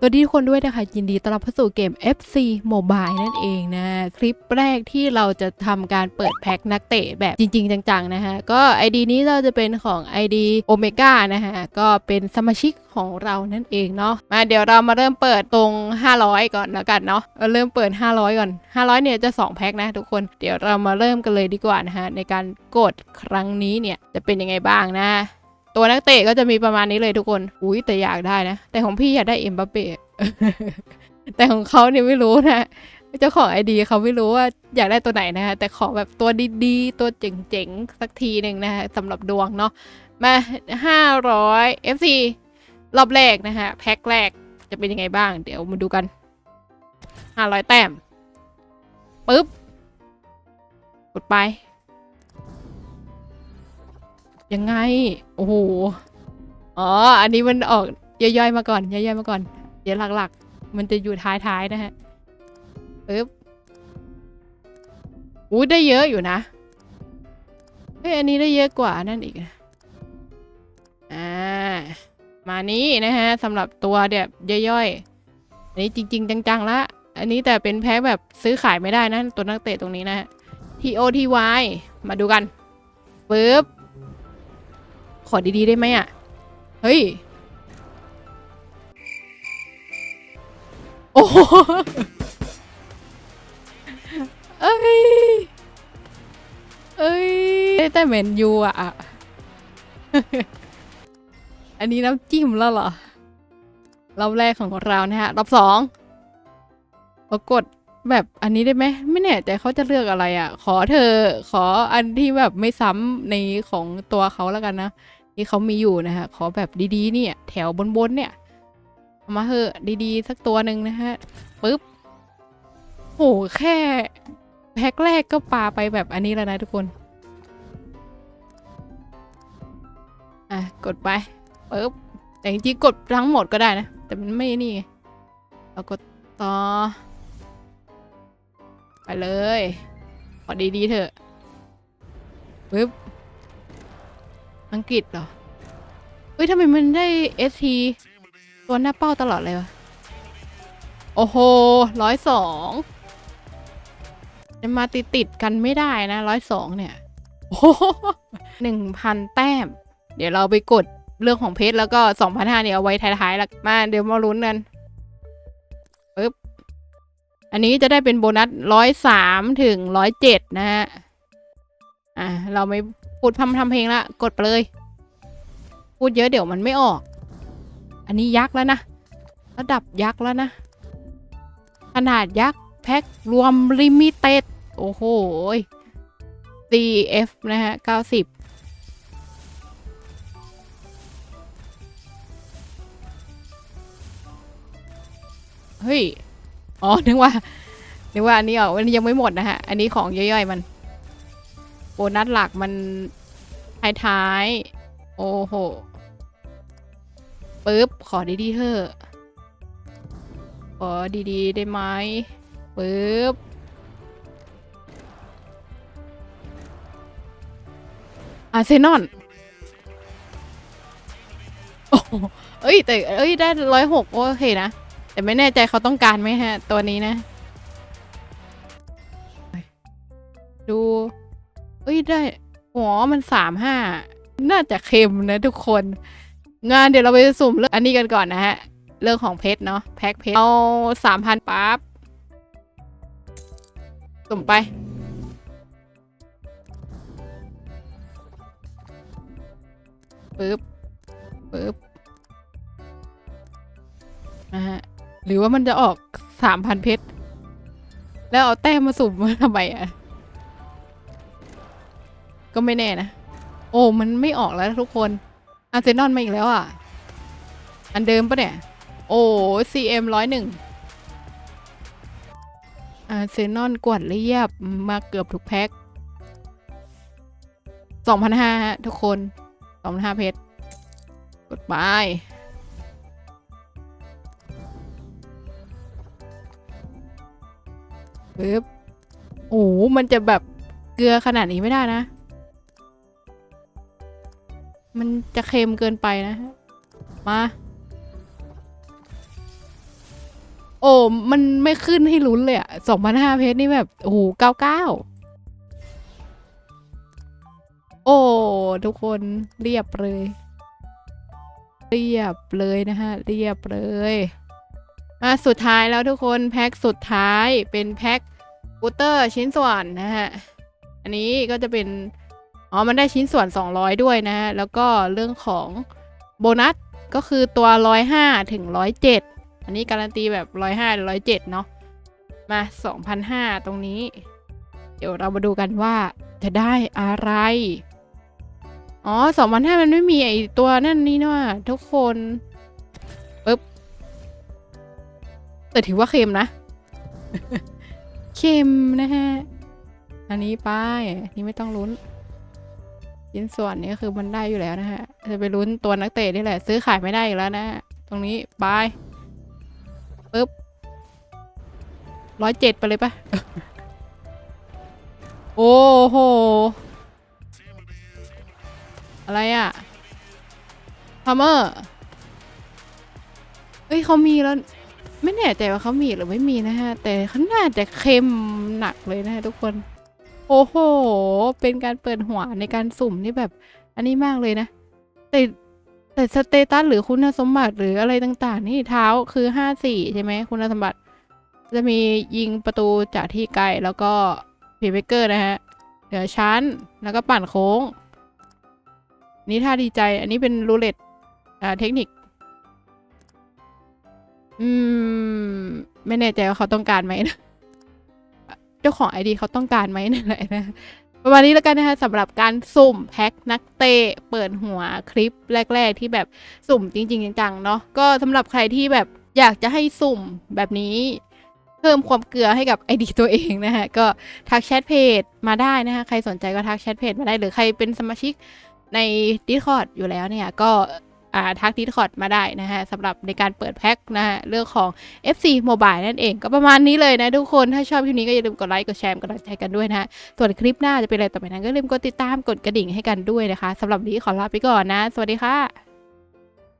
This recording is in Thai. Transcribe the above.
สวัสดีทุกคนด้วยนะคะ ยินดีต้อนรับเข้าสู่เกม FC Mobile นั่นเองนะ คลิปแรกที่เราจะทำการเปิดแพ็คนักเตะแบบจริง ๆ จัง ๆ นะฮะก็ ID นี้เราจะเป็นของ ID Omega นะฮะก็เป็นสมาชิกของเรานั่นเองเนาะมาเดี๋ยวเรามาเริ่มเปิดตรง 500 ก่อนแล้วกันเนาะเราเริ่มเปิด 500 ก่อน 500 เนี่ยจะ 2 แพ็คนะทุกคนเดี๋ยวเรามาเริ่มกันเลยดีกว่านะฮะในการกดครั้งนี้เนี่ยจะเป็นยังไงบ้างนะ ตัวนักเตะก็จะมีประมาณนี้เลยทุกคน อุ้ยแต่อยากได้นะ แต่ของพี่อยากได้เอ็มบัปเป้แต่ของเขาเนี่ยไม่รู้นะเจ้าของไอดีเขาไม่รู้ว่าอยากได้ตัวไหนนะฮะแต่ขอแบบตัวดีๆ ตัวเจ๋งๆ สักทีหนึ่งนะฮะสำหรับดวงเนาะมาห้าร้อย FC รอบแรกนะฮะแพ็คแรกจะเป็นยังไงบ้าง เดี๋ยวมาดูกันห้าร้อยแต้มปึ๊บกดไป ยังไง โอ้โห อ๋อ อันนี้มันออกย่อยๆมาก่อน ย่อยๆมาก่อน เดี๋ยวหลักๆ มันจะอยู่ท้ายๆนะฮะปึ๊บอู้ได้เยอะอยู่นะ เฮ้ย อันนี้ได้เยอะกว่านั่นอีกนะอ่า มานี้นะฮะสำหรับตัวแบบย่อยๆ อันนี้จริง ๆ จังๆ ละ อันนี้แต่เป็นแพ็คแบบซื้อขายไม่ได้นะ ตัวนักเตะตรงนี้นะฮะ TOTY มาดูกันปึ๊บ ขอดีๆได้ไหมอะ เฮ้ย โอ้โหเอ้ย เอ้ย ได้แต่เหม็นยูอะ อันนี้น้ำจิ้มแล้วเหรอ รอบแรกของเรานะฮะ รอบสองเรากดแบบอันนี้ได้ไหมไม่แน่ใจเขาจะเลือกอะไรอะ ขอเธอขออันที่แบบไม่ซ้ำในของตัวเขาแล้วกันนะ ที่เขามีอยู่นะฮะขอแบบดีๆ เนี่ย แถวบนๆเนี่ยเอามาเหอะดีๆ สักตัวหนึ่งนะฮะปึ๊บโหแค่แพ็คแรกก็ปาไปแบบอันนี้แล้วนะทุกคน อะ กดไปปึ๊บแต่จริงๆกดทั้งหมดก็ได้นะ แต่มันไม่นี่เรากดต่อ ไปเลย ขอดีๆเถอะปึ๊บ อังกฤษเหรอ เฮ้ยทำไมมันได้ ST ตัวหน้าเป้าตลอดเลยวะ โอ้โหร้อยสองจะมาติดติดกันไม่ได้นะร้อยสองเนี่ย โอ้หนึ่งพันแต้ม เดี๋ยวเราไปกดเรื่องของเพชรแล้วก็สองพันห้าเนี่ยเอาไว้ท้ายๆแล้วมาเดี๋ยวมาลุ้นกันปึ๊บ อันนี้จะได้เป็นโบนัสร้อยสามถึงร้อยเจ็ดนะฮะ อะเราไม่ พูดพำทำเพลงละ กดไปเลย พูดเยอะเดี๋ยวมันไม่ออก อันนี้ยักษ์แล้วนะ ระดับยักษ์แล้วนะ ขนาดยักษ์แพ็ครวมลิมิเต็ด โอ้โห CF นะฮะ 90เฮ้ย อ๋อ นึกว่า นึกว่าอันนี้อะอันนี้ยังไม่หมดนะฮะ อันนี้ของย่อยๆมัน บนัสหลักมันท้ายๆโอ้โหปึ๊บ ขอดีๆเถอะขอดีๆ ได้ไหมปึ๊บอาร์เซนอลโอ้เอ้ย แต่ เอ้ย ได้ร้อยหกโอเคนะ แต่ไม่แน่ใจเขาต้องการไหมฮะ ตัวนี้นะ ดู อ้ยได้หัวมันสามห้าน่าจะเค็มนะทุกคน งานเดี๋ยวเราไปสุ่มเรื่องอันนี้กันก่อนนะฮะ เรื่องของเพชรเนาะแพ็คเพชรเอาสามพันปั๊บสุ่มไป ปึ๊บ ปึ๊บนะฮะ หรือว่ามันจะออกสามพันเพชร แล้วเอาแต้มมาสุ่มมาทำไมอะ ก็ไม่แน่นะ โอ้มันไม่ออกแล้วทุกคนอาร์เซนอลมาอีกแล้วอะ อันเดิมปะเนี่ย โอ้ CM ร้อยหนึ่งอาร์เซนอลกวาดเรียบมาเกือบทุกแพ็คสองพันห้าทุกคนสองพันห้าเพชรกดไปปึ๊บโอ้มันจะแบบเกลือขนาดนี้ไม่ได้นะ มันจะเค็มเกินไปนะ มา โอ้ มันไม่ขึ้นให้ลุ้นเลยอะสองพันห้าเพชรนี่แบบ โอ้โหเก้าเก้าโอ้ ทุกคนเรียบเลย เรียบเลยนะฮะ เรียบเลยอะสุดท้ายแล้วทุกคนแพ็คสุดท้ายเป็นแพ็คกูเตอร์ชิ้นส่วนนะฮะ อันนี้ก็จะเป็น อ๋อ มันได้ชิ้นส่วน 200 ด้วยนะฮะ แล้วก็เรื่องของโบนัสก็คือตัว 105 ถึง 107 อันนี้การันตีแบบ 105หรือ107 เนาะ มา 2,500 ตรงนี้ เดี๋ยวเรามาดูกันว่าจะได้อะไร อ๋อ 2,500 มันไม่มีไอตัวนั่นนี่เนาะทุกคนปึ๊บ แต่ถือว่าเค็มนะ เค็มนะฮะ อันนี้ไป้ายนี่ไม่ต้องลุ้น ชิ้นส่วนนี้คือมันได้อยู่แล้วนะฮะจะไปลุ้นตัวนักเตะนี่แหละ ซื้อขายไม่ได้อีกแล้วนะฮะตรงนี้บายปึ๊บร้อยเจ็ดไปเลยปะโอ้โห อะไรอะพัมเมอร์เอ้ยเขามีแล้ว ไม่แน่ใจว่าเขามีหรือไม่มีนะฮะ แต่เขาน่าจะเค็มหนักเลยนะฮะทุกคน โอ้โห เป็นการเปิดหัวในการสุ่มนี่แบบ อันนี้มากเลยนะ แต่แต่สเตตัสหรือคุณสมบัติหรืออะไรต่างๆ นี่เท้าคือห้าสี่ใช่ไหมคุณสมบัติ จะมียิงประตูจากที่ไกลแล้วก็พีเบเกอร์นะฮะ เหนือชั้นแล้วก็ปั่นโค้ง นี่ถ้าดีใจ อันนี้เป็นรูเล็ตอ่าเทคนิค อืม ไม่แน่ใจว่าเขาต้องการไหมนะ เจ้าของไอดีเขาต้องการไหมนั่นแหละนะประมาณนี้แล้วกันนะคะสำหรับการสุ่มแพ็คนักเตะเปิดหัวคลิปแรก ๆ ที่แบบสุ่มจริง ๆ จังๆเนาะก็สำหรับใครที่แบบอยากจะให้สุ่มแบบนี้เพิ่มความเกลือให้กับไอดีตัวเองนะฮะก็ทักแชทเพจมาได้นะคะใครสนใจก็ทักแชทเพจมาได้หรือใครเป็นสมาชิกใน Discord อยู่แล้วเนี่ยก็ ทัก Discord มาได้นะฮะสำหรับในการเปิดแพ็คนะฮะเรื่องของ FC Mobile นั่นเองก็ประมาณนี้เลยนะทุกคน ถ้าชอบคลิปนี้ก็อย่าลืมกดไลค์กดแชร์กดติดตามกันด้วยนะส่วนคลิปหน้าจะเป็นอะไรต่อไปนั้นก็อย่าลืมกดติดตามกดกระดิ่งให้กันด้วยนะคะสำหรับนี้ขอลาไปก่อนนะ สวัสดีค่ะ